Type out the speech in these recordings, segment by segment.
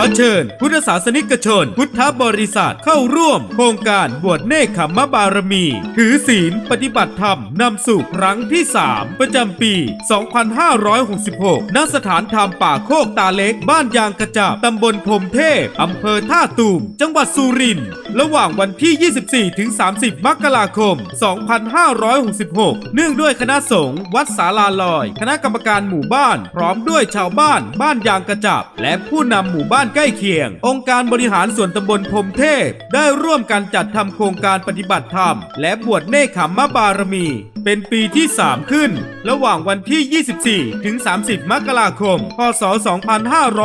อเชิญ พุทธศาสนิกชน พุทธบริษัทเข้าร่วม โครงการบวชเนคขมบารมี ถือศีลปฏิบัติธรรมนำสู่ครั้งที่ 3 ประจำปี 2566 ณ สถานธรรมป่าโคกตาเล็ก บ้านยางกระจับตำบลพรมเทพอำเภอท่าตูม จังหวัดสุรินทร์ ระหว่างวันที่ 24-30 มกราคม 2566 เนื่องด้วยคณะสงฆ์วัดสาลาลอย คณะกรรมการหมู่บ้าน พร้อมด้วยชาวบ้าน บ้านยางกระจับ และผู้นำหมู่บ้านใกล้เคียง องค์การบริหารส่วนตำบลพรมเทพ ได้ร่วมกันจัดทำโครงการปฏิบัติธรรม และบวชเนคขมมะบารมี เป็นปีที่ 3 ขึ้น ระหว่างวันที่ 24 ถึง 30 มกราคม พศ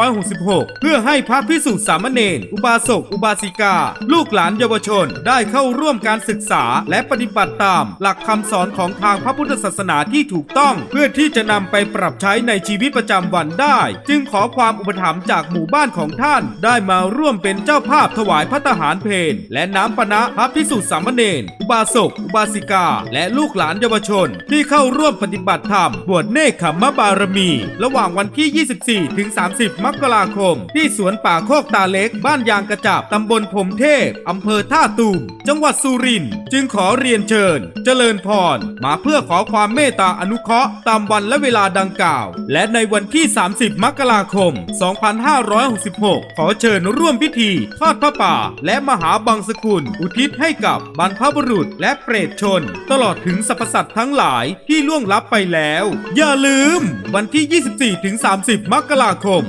2566 เพื่อให้พระพิสุสามเณรอุบาสก อุบาสิกา ลูกหลานเยาวชน ได้เข้าร่วมการศึกษาและปฏิบัติตาม หลักคำสอนของทางพระพุทธศาสนาที่ถูกต้อง เพื่อที่จะนำไปปรับใช้ในชีวิตประจำวันได้ จึงขอความอุปถัมภ์จากหมู่บ้านของท่านได้มาร่วมเป็นเจ้าภาพถวายพระทหารเพลและน้ำปนะพระพิสุทธิสามเณรอุบาสก อุบาสิกา และลูกหลานเยาวชน ที่เข้าร่วมปฏิบัติธรรม บวชเนคขมบารมี ระหว่างวันที่ 24 ถึง 30 มกราคม ที่สวนป่าโคกตาเล็ก บ้านยางกระจับตำบลพรมเทพ อำเภอท่าตูม จังหวัดสุรินทร์ จึงขอเรียนเชิญ เจริญพร มาเพื่อขอความเมตตาอนุเคราะห์ตามวันและเวลาดังกล่าว และในวันที่ 30 มกราคม 2566ขอเชิญร่วมพิธีทอดพระป่า และมหาบังสกุล อุทิศให้กับบรรพบุรุษและเปรตชน ตลอดถึงสรรพสัตว์ทั้งหลายที่ล่วงลับไปแล้ว อย่าลืม วันที่ 24ถึง30 มกราคม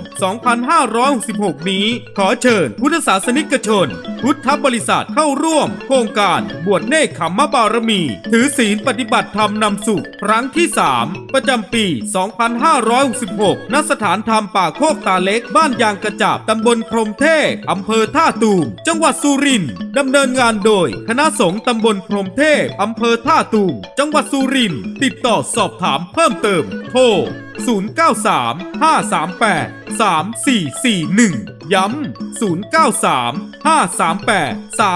2566 นี้ ขอเชิญพุทธศาสนิกชน พุทธบริษัทเข้าร่วม โครงการบวชเนคขมบารมี ถือศีลปฏิบัติธรรมนำสุข ครั้งที่ 3 ประจำปี 2566 ณ สถานธรรมป่าโคกตาเล็กบ้านยางกระจับตำบลพรมเทพอำเภอท่าตูม จังหวัดสุรินทร์ดำเนินงานโดย คณะสงฆ์ตำบลพรมเทพอำเภอท่าตูม จังหวัดสุรินทร์ติดต่อสอบถามเพิ่มเติม โทร 093 538 3441 ย้ำ 093 538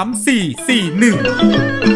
3441